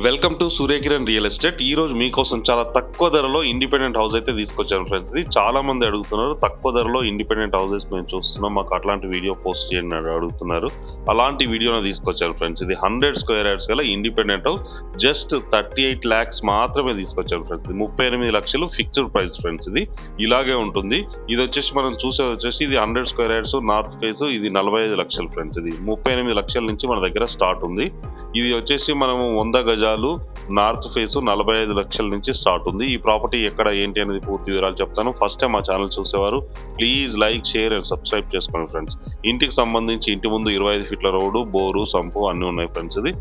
Welcome to Suryakiran real estate. ఈ రోజు మీకోసం చాలా తక్కువ ధరలో ఇండిపెండెంట్ హౌస్ అయితే తీసుకొచ్చాను ఫ్రెండ్స్ ఇది చాలా మంది అడుగుతున్నారు. తక్కువ ధరలో ఇండిపెండెంట్ హౌసెస్ మేము చూస్తున్నాం. మాకు అట్లాంటి వీడియో పోస్ట్ చేయండి అని అడుగుతున్నారు. అలాంటి వీడియోని తీసుకొచ్చాను ఫ్రెండ్స్ ఇది హండ్రెడ్ స్క్వేర్ యార్డ్స్ గల independent house. Just thirty eight lakhs మాత్రమే తీసుకొచ్చాను ఫ్రెండ్స్ ఇది ముప్పై ఎనిమిది లక్షలు ఫిక్స్డ్ ప్రైస్ ఫ్రెండ్స్ ఇది ఇలాగే ఉంటుంది. ఇది వచ్చేసి మనం చూసేది వచ్చేసి ఇది hundred square yards north face ఇది నలభై ఐదు లక్షలు ఫ్రెండ్స్ ఇది ముప్పై ఎనిమిది లక్షల నుంచి మన దగ్గర స్టార్ట్ ఉంది. ఇది వచ్చేసి మనము వంద గజాలు నార్త్ ఫేస్ నలభై ఐదు లక్షల నుంచి స్టార్ట్ ఉంది. ఈ ప్రాపర్టీ ఎక్కడ ఏంటి అనేది పూర్తి వివరాలు చెప్తాను. ఫస్ట్ టైం మా ఛానల్ చూసేవారు please like share and subscribe చేసుకోండి ఫ్రెండ్స్. ఇంటికి సంబంధించి ఇంటి ముందు ఇరవై ఐదు ఫీట్ల రోడ్డు బోరు సంపు అన్నీ ఉన్నాయి ఫ్రెండ్స్ ఇది.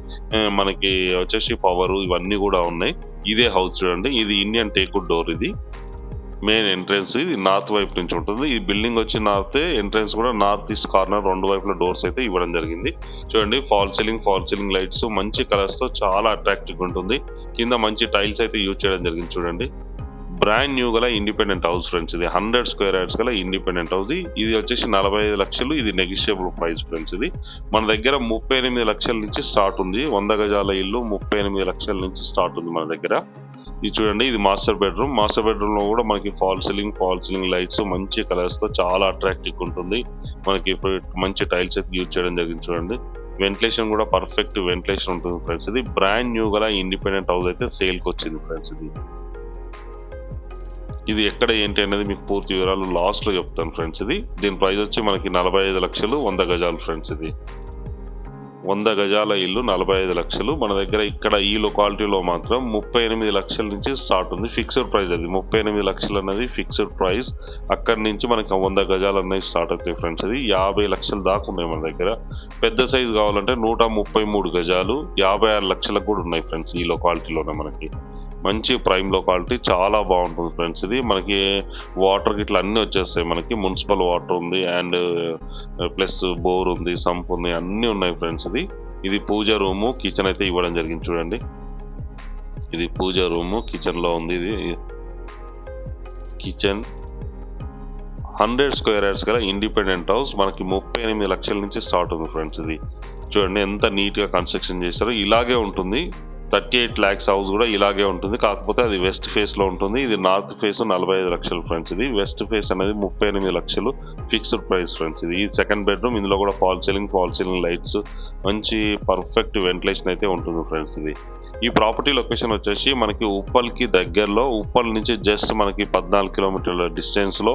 మనకి వచ్చేసి పవర్ ఇవన్నీ కూడా ఉన్నాయి. ఇదే హౌస్ చూడండి ఇది ఇండియన్ టేకుడ్ డోర్ ఇది. మెయిన్ ఎంట్రన్స్ ఇది నార్త్ వైపు నుంచి ఉంటుంది. ఈ బిల్డింగ్ వచ్చి నార్త్ ఎంట్రన్స్ కూడా నార్త్ ఈస్ట్ కార్నర్ రెండు వైపుల డోర్స్ అయితే ఇవ్వడం జరిగింది. చూడండి false ceiling false ceiling lights మంచి కలర్స్తో చాలా అట్రాక్టివ్ ఉంటుంది. కింద మంచి టైల్స్ అయితే యూజ్ చేయడం జరిగింది చూడండి. బ్రాండ్ న్యూ గల ఇండిపెండెంట్ హౌస్ ఫ్రెండ్స్ ఇది. హండ్రెడ్ స్క్వేర్ యార్డ్స్ గల ఇండిపెండెంట్ హౌస్ ఇది వచ్చేసి నలభై ఐదు లక్షలు ఇది నెగిషియబుల్ ప్రైస్ ఫ్రెండ్స్ ఇది. మన దగ్గర ముప్పై ఎనిమిది లక్షల నుంచి స్టార్ట్ ఉంది. వంద గజాల ఇల్లు ముప్పై ఎనిమిది లక్షల నుంచి స్టార్ట్ ఉంది మన దగ్గర. ఇది చూడండి ఇది మాస్టర్ బెడ్రూమ్ మాస్టర్ బెడ్రూమ్లో కూడా మనకి false ceiling false ceiling lights మంచి కలర్స్తో చాలా అట్రాక్టివ్ ఉంటుంది. మనకి ఇప్పుడు మంచి టైల్స్ అయితే యూజ్ చేయడం జరిగింది చూడండి. వెంటిలేషన్ కూడా పర్ఫెక్ట్ వెంటిలేషన్ ఉంటుంది ఫ్రెండ్స్ ఇది బ్రాండ్ న్యూ గల ఇండిపెండెంట్ హౌస్ అయితే సేల్కి వచ్చింది ఫ్రెండ్స్ ఇది. ఇది ఎక్కడ ఏంటి అనేది మీకు పూర్తి వివరాలు లాస్ట్లో చెప్తాను ఫ్రెండ్స్ ఇది. దీని ప్రైస్ వచ్చి మనకి నలభై ఐదు లక్షలు వంద గజాలు ఫ్రెండ్స్ ఇది. వంద గజాల ఇల్లు నలభై ఐదు లక్షలు. మన దగ్గర ఇక్కడ ఈ లొకాలిటీలో మాత్రం ముప్పై ఎనిమిది లక్షల నుంచి స్టార్ట్ ఉంది. ఫిక్స్డ్ ప్రైస్ అది. ముప్పై ఎనిమిది లక్షలు అనేది ఫిక్స్డ్ ప్రైస్ అక్కడి నుంచి మనకి వంద గజాలు అనేది స్టార్ట్ అవుతాయి ఫ్రెండ్స్ అది యాభై లక్షలు దాకా ఉన్నాయి మన దగ్గర. పెద్ద సైజు కావాలంటే నూట ముప్పై మూడు గజాలు. యాభై ఆరు లక్షలకు కూడా ఉన్నాయి ఫ్రెండ్స్ ఈ లొకాలిటీలోనే మనకి. మంచి ప్రైమ్ లొకాలిటీ చాలా బాగుంటుంది ఫ్రెండ్స్ ఇది. మనకి వాటర్ గిట్ల అన్నీ వచ్చేస్తాయి మనకి. మున్సిపల్ వాటర్ ఉంది అండ్ ప్లస్ బోర్ ఉంది సంప్ ఉంది అన్నీ ఉన్నాయి ఫ్రెండ్స్ ఇది. ఇది పూజ రూము కిచెన్ అయితే ఇవ్వడం జరిగింది చూడండి. ఇది పూజ రూము కిచెన్లో ఉంది ఇది. కిచెన్ హండ్రెడ్ స్క్వేర్ యార్డ్స్ గల ఇండిపెండెంట్ హౌస్. మనకి ముప్పై ఎనిమిది లక్షల నుంచి స్టార్ట్ ఉంది ఫ్రెండ్స్ ఇది. చూడండి ఎంత నీట్గా కన్స్ట్రక్షన్ చేశారో. ఇలాగే ఉంటుంది. థర్టీ ఎయిట్ ల్యాక్స్ హౌస్ కూడా ఇలాగే ఉంటుంది. కాకపోతే అది వెస్ట్ ఫేస్లో ఉంటుంది. ఇది నార్త్ ఫేస్ నలభై ఐదు లక్షలు ఫ్రెండ్స్ ఇది. వెస్ట్ ఫేస్ అనేది ముప్పై ఎనిమిది లక్షలు ఫిక్స్డ్ ప్రైస్ ఫ్రెండ్స్ ఇది. సెకండ్ బెడ్రూమ్ ఇందులో కూడా false ceiling false ceiling lights మంచి పర్ఫెక్ట్ వెంటిలేషన్ అయితే ఉంటుంది ఫ్రెండ్స్ ఇది. ఈ ప్రాపర్టీ లొకేషన్ వచ్చేసి మనకి ఉప్పల్కి దగ్గరలో ఉప్పల్ నుంచి జస్ట్ మనకి పద్నాలుగు కిలోమీటర్ల డిస్టెన్స్లో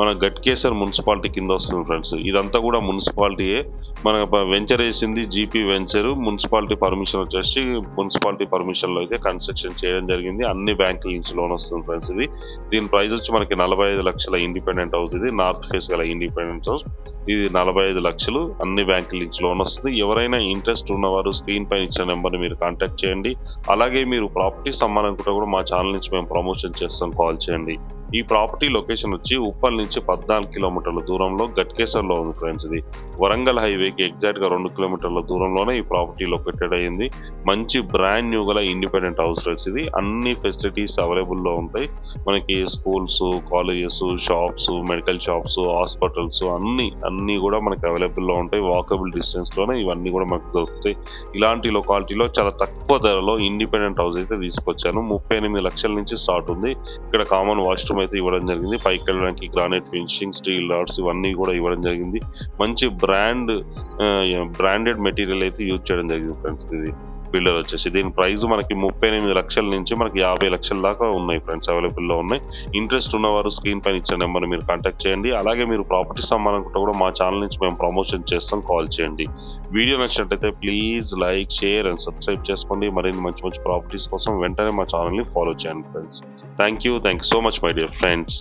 మన గట్కేసర్ మున్సిపాలిటీ కింద వస్తుంది ఫ్రెండ్స్ ఇదంతా కూడా మున్సిపాలిటీయే. మన వెంచర్ వేసింది జీపీ వెంచర్ మున్సిపాలిటీ పర్మిషన్ వచ్చేసి మున్సిపాలిటీ పర్మిషన్లో అయితే కన్స్ట్రక్షన్ చేయడం జరిగింది. అన్ని బ్యాంకుల నుంచి లోన్ వస్తుంది ఫ్రెండ్స్ ఇది. దీని ప్రైస్ వచ్చి మనకి నలభై ఐదు లక్షల ఇండిపెండెంట్ హౌస్ ఇది. నార్త్ ఫేస్ గల ఇండిపెండెంట్ హౌస్. ఇది నలభై ఐదు లక్షలు. అన్ని బ్యాంకుల నుంచి లోన్ వస్తుంది. ఎవరైనా ఇంట్రెస్ట్ ఉన్నవారు స్క్రీన్ పైన ఇచ్చిన నెంబర్ని మీరు కాంటాక్ట్ చేయండి. అలాగే మీరు ప్రాపర్టీ అమ్మాలనుకుంటే కూడా మా ఛానల్ నుంచి మేము ప్రమోషన్ చేస్తాం. కాల్ చేయండి. ఈ ప్రాపర్టీ లొకేషన్ వచ్చి ఉప్పల్ నుంచి పద్నాలుగు కిలోమీటర్ల దూరంలో గట్కేశ్వర్లో ఉంది ఫ్రెండ్స్ ఇది. వరంగల్ హైవేకి ఎగ్జాక్ట్గా రెండు కిలోమీటర్ల దూరంలోనే ఈ ప్రాపర్టీ లొకేటెడ్ అయ్యింది మంచి బ్రాండ్ న్యూ గల ఇండిపెండెంట్ హౌస్ ఫ్రెండ్స్ ఇది. అన్ని ఫెసిలిటీస్ అవైలబుల్లో ఉంటాయి. మనకి schools colleges shops medical shops hospitals అన్ని అన్ని కూడా మనకి అవైలబుల్లో ఉంటాయి. వాకబుల్ డిస్టెన్స్లోనే ఇవన్నీ కూడా మనకు దొరుకుతాయి. ఇలాంటి లొకాలిటీలో చాలా తక్కువ ధరలో ఇండిపెండెంట్ హౌస్ అయితే తీసుకొచ్చాను. ముప్పై ఎనిమిది లక్షల నుంచి స్టార్ట్ ఉంది. ఇక్కడ కామన్ వాష్రూమ్ అయితే ఇవ్వడం జరిగింది. పైకి వెళ్ళడానికి గ్రానైట్ ఫినిషింగ్ స్టీల్ రాడ్స్ ఇవన్నీ కూడా ఇవ్వడం జరిగింది. మంచి బ్రాండ్ బ్రాండెడ్ మెటీరియల్ అయితే యూజ్ చేయడం జరిగింది ఫ్రెండ్స్ ఇది. బిల్డర్ వచ్చేసి. దీని ప్రైస్ మనకి ముప్పై ఎనిమిది లక్షల నుంచి మనకి యాభై లక్షల దాకా ఉన్నాయి ఫ్రెండ్స్ అవైలబుల్లో ఉన్నాయి. ఇంట్రెస్ట్ ఉన్నవారు స్క్రీన్ పైన ఇచ్చిన నెంబర్ మీరు కాంటాక్ట్ చేయండి. అలాగే మీరు ప్రాపర్టీస్ అమ్మాలనుకుంటే కూడా మా ఛానల్ నుంచి మేము ప్రమోషన్ చేస్తాం కాల్ చేయండి. వీడియో నచ్చినట్టయితే please like share and subscribe చేసుకోండి. మరిన్ని మంచి మంచి ప్రాపర్టీస్ కోసం వెంటనే మా ఛానల్ని ఫాలో చేయండి friends. Thank you thank you so much my dear friends.